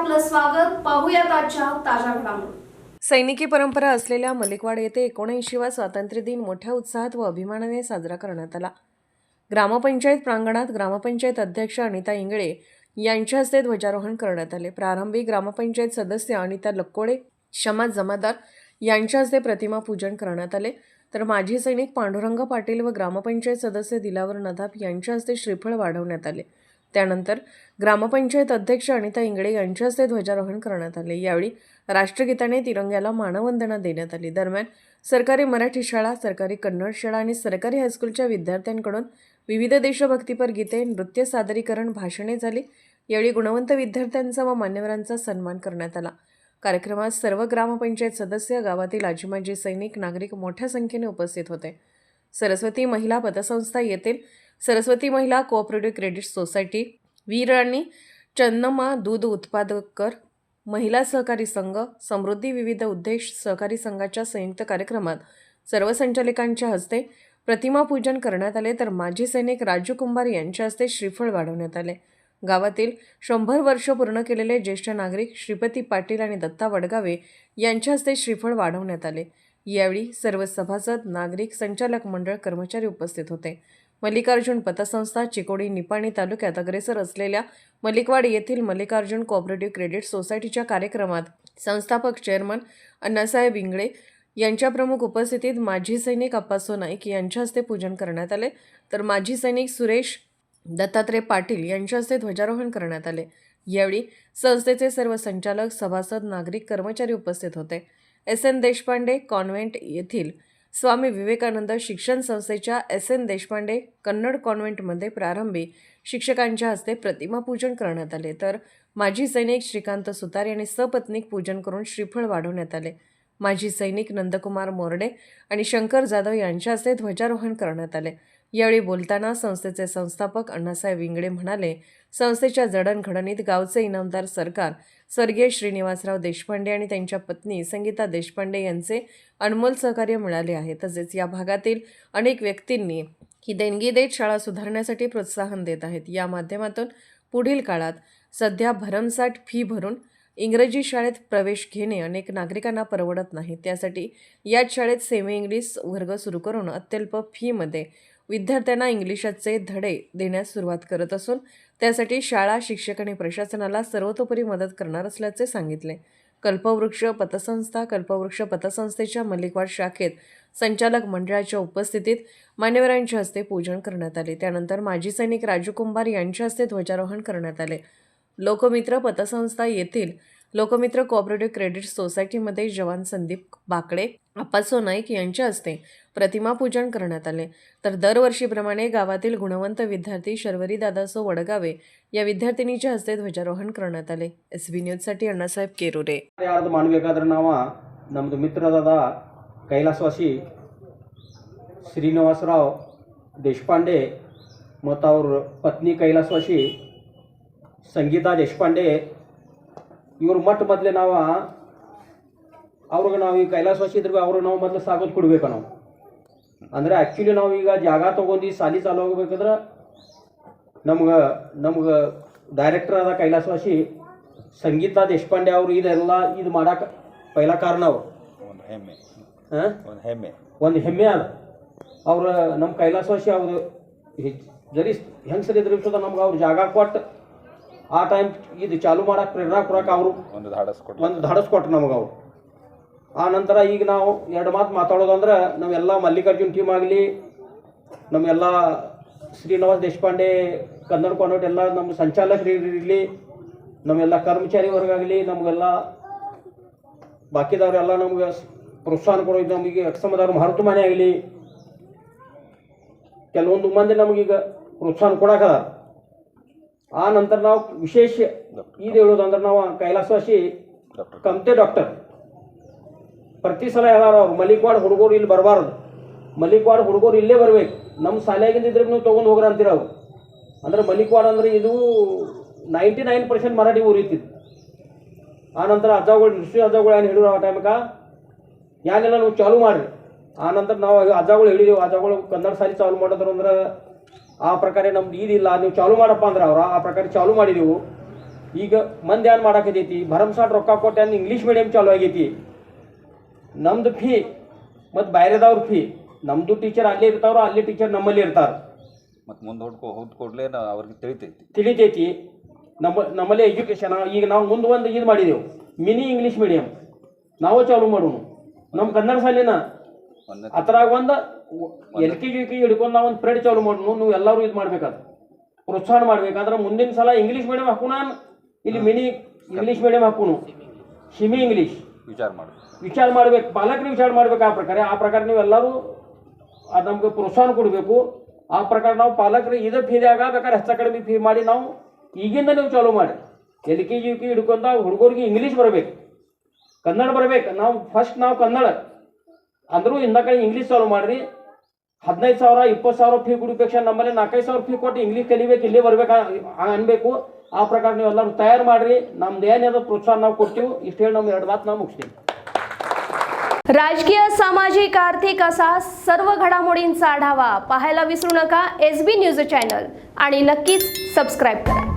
स्वागत पाहूयात आजच्या ताज्या घडामोडी. सैनिकी परंपरा असलेल्या मलिकवाड येथे एकोणऐंशीवा स्वातंत्र्य दिन मोठ्या उत्साहात व अभिमानाने साजरा करण्यात आला. ग्रामपंचायत प्रांगणात ग्रामपंचायत अध्यक्ष अनिता इंगळे यांच्या हस्ते ध्वजारोहण करण्यात आले. प्रारंभी ग्रामपंचायत सदस्य अनिता लक्कोडे शमा जमादार यांच्या हस्ते प्रतिमा पूजन करण्यात आले. तर माजी सैनिक पांडुरंग पाटील व ग्रामपंचायत सदस्य दिलावर नदाप यांच्या हस्ते श्रीफळ वाढवण्यात आले. त्यानंतर ग्रामपंचायत अध्यक्ष अनिता इंगळे यांच्या हस्ते ध्वजारोहण करण्यात आले. यावेळी राष्ट्रगीताने तिरंग्याला मानवंदना देण्यात आली. दरम्यान सरकारी मराठी शाळा सरकारी कन्नड शाळा आणि सरकारी हायस्कूलच्या विद्यार्थ्यांकडून विविध देशभक्तीपर गीते नृत्य सादरीकरण भाषणे झाली. यावेळी गुणवंत विद्यार्थ्यांचा व मान्यवरांचा सन्मान करण्यात आला. कार्यक्रमात सर्व ग्रामपंचायत सदस्य गावातील आजीमाजी सैनिक नागरिक मोठ्या संख्येने उपस्थित होते. सरस्वती महिला पतसंस्था येथील सरस्वती महिला cooperative credit society Veerani Channamma दूध उत्पादकर महिला सहकारी संघ समृद्धी विविध उद्देश सहकारी संघाच्या संयुक्त कार्यक्रमात सर्व संचालकांच्या हस्ते प्रतिमा पूजन करण्यात आले. तर माजी सैनिक राजू कुंभार यांच्या हस्ते श्रीफळ वाढवण्यात आले. गावातील शंभर वर्ष पूर्ण केलेले ज्येष्ठ नागरिक श्रीपती पाटील आणि दत्ता वडगावे यांच्या हस्ते श्रीफळ वाढवण्यात आले. यावेळी सर्व सभासद नागरिक संचालक मंडळ कर्मचारी उपस्थित होते. मल्लिकार्जुन पतसंस्था चिकोडी निपाणी तालुक्यात अग्रेसर असलेल्या मलिकवाड येथील मल्लिकार्जुन कोऑपरेटिव्ह क्रेडिट सोसायटीच्या कार्यक्रमात संस्थापक चेअरमन अण्णासाहेब इंगळे यांच्या प्रमुख उपस्थितीत माजी सैनिक अप्पासो नाईक यांच्या हस्ते पूजन करण्यात आले. तर माजी सैनिक सुरेश दत्तात्रय पाटील यांच्या हस्ते ध्वजारोहण करण्यात आले. यावेळी संस्थेचे सर्व संचालक सभासद नागरिक कर्मचारी उपस्थित होते. एस एन देशपांडे कॉन्व्हेंट येथील स्वामी विवेकानंद शिक्षण संस्थेच्या एस एन देशपांडे कन्नड कॉन्व्हेंटमध्ये प्रारंभी शिक्षकांच्या हस्ते प्रतिमापूजन करण्यात आले. तर माजी सैनिक श्रीकांत सुतार यांनी सपत्नीक पूजन करून श्रीफळ वाढवण्यात आले. माजी सैनिक नंदकुमार मोरडे आणि शंकर जाधव यांच्या हस्ते ध्वजारोहण करण्यात आले. यावेळी बोलताना संस्थेचे संस्थापक अण्णासाहेब विंगडे म्हणाले संस्थेच्या जडणघडणीत गावचे इनामदार सरकार स्वर्गीय श्रीनिवासराव देशपांडे आणि त्यांच्या पत्नी संगीता देशपांडे यांचे अनमोल सहकार्य मिळाले आहे. तसेच या भागातील अनेक व्यक्तींनी ही देणगी देत शाळा सुधारण्यासाठी प्रोत्साहन देत आहेत. या माध्यमातून पुढील काळात सध्या भरमसाठ फी भरून इंग्रजी शाळेत प्रवेश घेणे अनेक नागरिकांना परवडत नाही. त्यासाठी याच शाळेत सेमी इंग्लिश वर्ग सुरू करून अत्यल्प फीमध्ये विद्यार्थ्यांना इंग्लिशाचे धडे देण्यास सुरुवात करत असून त्यासाठी शाळा शिक्षक आणि प्रशासनाला सर्वतोपरी मदत करणार असल्याचे सांगितले. कल्पवृक्ष पतसंस्था कल्पवृक्ष पतसंस्थेच्या मल्लिकवाड शाखेत संचालक मंडळाच्या उपस्थितीत मान्यवरांच्या हस्ते पूजन करण्यात आले. त्यानंतर माजी सैनिक राजू कुंभार यांच्या हस्ते ध्वजारोहण करण्यात आले. लोकमित्र पतसंस्था येथील लोकमित्र कोऑपरेटिव्ह क्रेडिट सोसायटीमध्ये जवान संदीप बाकडे अप्पासो नाईक यांच्या हस्ते प्रतिमा पूजन करण्यात आले तर दरवर्षीप्रमाणे गावातील गुणवंत विद्यार्थी शर्वरी दादासो वडगावे या विद्यार्थिनीच्या हस्ते ध्वजारोहण करण्यात आले एस बी न्यूजसाठी ಅಣ್ಣಾಸಾಹೇಬ್ ಕೇರೂರೆ ಯಾರ್ದು ಮಾಡಬೇಕಾದ್ರೆ ನಾವು ನಮ್ಮದು ಮಿತ್ರದಾದ ಕೈಲಾಸವಾಸಿ ಶ್ರೀನಿವಾಸರಾವ್ ದೇಶಪಾಂಡೆ ಮತ್ತು ಅವ್ರ ಪತ್ನಿ ಕೈಲಾಸವಾಸಿ ಸಂಗೀತಾ ದೇಶಪಾಂಡೆ ಇವ್ರು ಮೊಟ್ಟ ಮೊದಲೇ ನಾವು ಅವ್ರಿಗೆ ನಾವು ಈ ಕೈಲಾಸವಾಸಿ ಇದ್ರೆ ಅವ್ರಿಗೆ ನಾವು ಮೊದಲು ಸಾಗೋದು ಕೊಡ್ಬೇಕು ನಾವು. ಅಂದರೆ ಆ್ಯಕ್ಚುಲಿ ನಾವು ಈಗ ಜಾಗ ತೊಗೊಂಡು ಸಾಲಿ ಚಾಲು ಹೋಗ್ಬೇಕಂದ್ರೆ ನಮ್ಗೆ ನಮ್ಗೆ ಡೈರೆಕ್ಟರ್ ಆದ ಕೈಲಾಸವಾಸಿ ಸಂಗೀತ ದೇಶಪಾಂಡೆ ಅವರು ಇದೆಲ್ಲ ಇದು ಮಾಡಕ್ಕೆ ಪೈಲ ಕಾರಣ ಅವರು. ಒಂದು ಹೆಮ್ಮೆ. ಹಾಂ? ಒಂದು ಹೆಮ್ಮೆ. ಒಂದು ಹೆಮ್ಮೆ ಅದ. ಅವ್ರ ನಮ್ಮ ಕೈಲಾಸವಾಸಿ ಅವರು ಹೆಚ್ಚು ಜರಿ ಹೆಂಗೆ ಸರಿ ಇದ್ರು ನಮ್ಗೆ ಅವ್ರು ಜಾಗ ಕೊಟ್ಟು ಆ ಟೈಮ್ ಇದು ಚಾಲು ಮಾಡಕ್ಕೆ ಪ್ರೇರಣಾ ಕೊಡಕ್ಕೆ ಅವರು ಒಂದು ಧಾಡಸ್ ಕೊಟ್ಟು ಒಂದು ಧಡಸ್ ಕೊಟ್ರು ನಮಗೆ ಅವ್ರು. ಆ ನಂತರ ಈಗ ನಾವು ಎರಡು ಮಾತು ಮಾತಾಡೋದಂದ್ರೆ ನಾವೆಲ್ಲ ಮಲ್ಲಿಕಾರ್ಜುನ್ ಟೀಮ್ ಆಗಲಿ ನಮ್ಮೆಲ್ಲ ಶ್ರೀನಿವಾಸ್ ದೇಶಪಾಂಡೆ ಕನ್ನಡ ಕಾನ್ವೆಂಟ್ ಎಲ್ಲ ನಮ್ಮ ಸಂಚಾಲಕರಿರಲಿ ನಮ್ಮೆಲ್ಲ ಕರ್ಮಚಾರಿ ವರ್ಗ ಆಗಲಿ ನಮಗೆಲ್ಲ ಬಾಕಿದವರೆಲ್ಲ ನಮ್ಗೆ ಪ್ರೋತ್ಸಾಹ ಕೊಡೋದು ನಮಗೆ ಅಕ್ಸಮದವ್ರ ಮಾರುತ ಮನೆ ಆಗಲಿ. ಕೆಲವೊಂದು ಮಂದಿ ನಮಗೀಗ ಪ್ರೋತ್ಸಾಹ ಕೊಡಕದ ಆ ನಂತರ ನಾವು ವಿಶೇಷ ಇದು ಹೇಳೋದಂದ್ರೆ ನಾವು ಕೈಲಾಸವಾಸಿ ಕಮತೆ ಡಾಕ್ಟರ್. ಪ್ರತಿ ಸಲ ಹೇಳಾರ ಅವ್ರು ಮಲಿಕ್ವಾಡ್ ಹುಡುಗರು ಇಲ್ಲಿ ಬರಬಾರ್ದು. ಮಲಿಕ್ವಾಡ್ ಹುಡುಗರು ಇಲ್ಲೇ ಬರ್ಬೇಕು. ನಮ್ಮ ಶಾಲೆಯಾಗಿಂದ ಇದ್ರೆ ನೀವು ತಗೊಂಡು ಹೋಗ್ರ ಅಂತೀರ ಅವ್ರು. ಅಂದ್ರೆ ಮಲಿಕ್ವಾಡ್ ಅಂದ್ರೆ ಇದು ನೈಂಟಿ ನೈನ್ ಪರ್ಸೆಂಟ್ ಮರಾಠಿ ಊರಿತ್ತಿದ್ದು ಆ ನಂತರ ಅಜ್ಜಗಳು ಋಷಿ ಅಜ್ಜಗಳು ಏನು ಹೇಳಿದ್ರು ಆ ಟೈಮ್ಗೆ ಯಾನೆಲ್ಲ ನೀವು ಚಾಲು ಮಾಡ್ರಿ. ಆ ನಂತರ ನಾವು ಅಜ್ಜಗಳು ಹೇಳಿದೆವು ಅಜ್ಜಗಳು ಕನ್ನಡ ಸಾಲಿ ಚಾಲು ಮಾಡಿದ್ರು ಅಂದ್ರೆ ಆ ಪ್ರಕಾರ ನಮ್ದು ಇದಿಲ್ಲ ನೀವು ಚಾಲು ಮಾಡಪ್ಪ ಅಂದ್ರೆ ಅವ್ರ ಆ ಪ್ರಕಾರ ಚಾಲು ಮಾಡಿದೆವು ಈಗ ಮಂದಿ ಏನು ಮಾಡಾಕತೈತಿ ಭರಮಸಾಟ್ ರೊಕ್ಕ ಕೊಟ್ಟು ಇಂಗ್ಲೀಷ್ ಮೀಡಿಯಂ ಚಾಲು ಆಗೈತಿ. ನಮ್ದು ಫೀ ಮತ್ತು ಬೇರೆದವ್ರ ಫೀ ನಮ್ಮದು ಟೀಚರ್ ಅಲ್ಲೇ ಇರ್ತಾರೋ ಅಲ್ಲಿ ಟೀಚರ್ ನಮ್ಮಲ್ಲಿ ಇರ್ತಾರೆ. ಮತ್ತು ಮುಂದೆ ಹೊಡ್ಕೊ ಹೋದ್ ಕೂಡಲೇ ಅವ್ರಿಗೆ ತಿಳಿತೈತಿ. ತಿಳಿತೈತಿ. ನಮ್ಮ ನಮ್ಮಲ್ಲಿ ಎಜುಕೇಷನ್ ಈಗ ನಾವು ಮುಂದೆ ಒಂದು ಇದು ಮಾಡಿದೆವು. ಮಿನಿ ಇಂಗ್ಲೀಷ್ ಮೀಡಿಯಂ ನಾವು ಚಾಲು ಮಾಡೋಣ ನಮ್ಮ ಕನ್ನಡ ಶಾಲಿನ ಅದ್ರಾಗ ಒಂದು L K G U K G ಹಿಡ್ಕೊಂಡು ನಾವು ಒಂದು ಪ್ರೇಡ್ ಚಾಲು ಮಾಡೋನು ನೀವು ಎಲ್ಲರೂ ಇದು ಮಾಡ್ಬೇಕಾದ. ಪ್ರೋತ್ಸಾಹ ಮಾಡ್ಬೇಕಾದ್ರೆ ಮುಂದಿನ ಸಲ ಇಂಗ್ಲೀಷ್ ಮೀಡಿಯಂ ಹಾಕೋಣ ಇಲ್ಲಿ ಮಿನಿ ಇಂಗ್ಲೀಷ್ ಮೀಡಿಯಂ ಹಾಕೋಣ. ಸಿಮಿ ಇಂಗ್ಲೀಷ್ ವಿಚಾರ ಮಾಡಿ ವಿಚಾರ ಮಾಡ್ಬೇಕು. ಪಾಲಕರು ವಿಚಾರ ಮಾಡ್ಬೇಕು ಆ ಪ್ರಕಾರ. ಆ ಪ್ರಕಾರ ನೀವು ಎಲ್ಲರೂ ಅದು ನಮ್ಗೆ ಪ್ರೋತ್ಸಾಹ ಕೊಡಬೇಕು. ಆ ಪ್ರಕಾರ ನಾವು ಪಾಲಕರು ಇದು ಫೀದಾಗ ಬೇಕಾದ್ರೆ ಹೆಚ್ಚು ಕಡಿಮೆ ಫೀ ಮಾಡಿ ನಾವು ಈಗಿಂದ ನೀವು ಚಾಲೂ ಮಾಡಿ. L K G U K ಹಿಡ್ಕೊಂತ ಹುಡುಗರಿಗೆ ಇಂಗ್ಲೀಷ್ ಬರಬೇಕು. ಕನ್ನಡ ಬರಬೇಕು. ನಾವು ಫಸ್ಟ್ ನಾವು ಕನ್ನಡ. ಅಂದರೂ ಇಂದ ಕಡೆ ಇಂಗ್ಲೀಷ್ ಚಾಲೂ ಮಾಡ್ರಿ ಹದಿನೈದು ಸಾವಿರ ಇಪ್ಪತ್ತು ಸಾವಿರ ಫೀ ಕೊಡಬೇಕ ನಮ್ಮಲ್ಲಿ ನಾಲ್ಕೈದು ಸಾವಿರ ಫೀ ಕೊಟ್ಟು ಇಂಗ್ಲೀಷ್ ಕಲಿಬೇಕು ಇಲ್ಲೇ ಬರ್ಬೇಕು ಆ- ಅನ್ಬೇಕು ಆ ಪ್ರಕಾರ ನೀವು ಎಲ್ಲರೂ ತಯಾರು ಮಾಡ್ರಿ ನಮ್ದು ಏನಿದೆ ಪ್ರೋತ್ಸಾಹ ನಾವು ಕೊಡ್ತೀವಿ ಇಷ್ಟು ಹೇಳಿ ನಮ್ಮ ಎರಡು ಮಾತು ನಾವು ಮುಗಿಸ್ತೀವಿ राजकीय सामाजिक आर्थिक असा सर्व घडामोडींचा आढावा पाहायला विसरू नका एस बी न्यूज चॅनल आणि नक्कीच सबस्क्राईब करा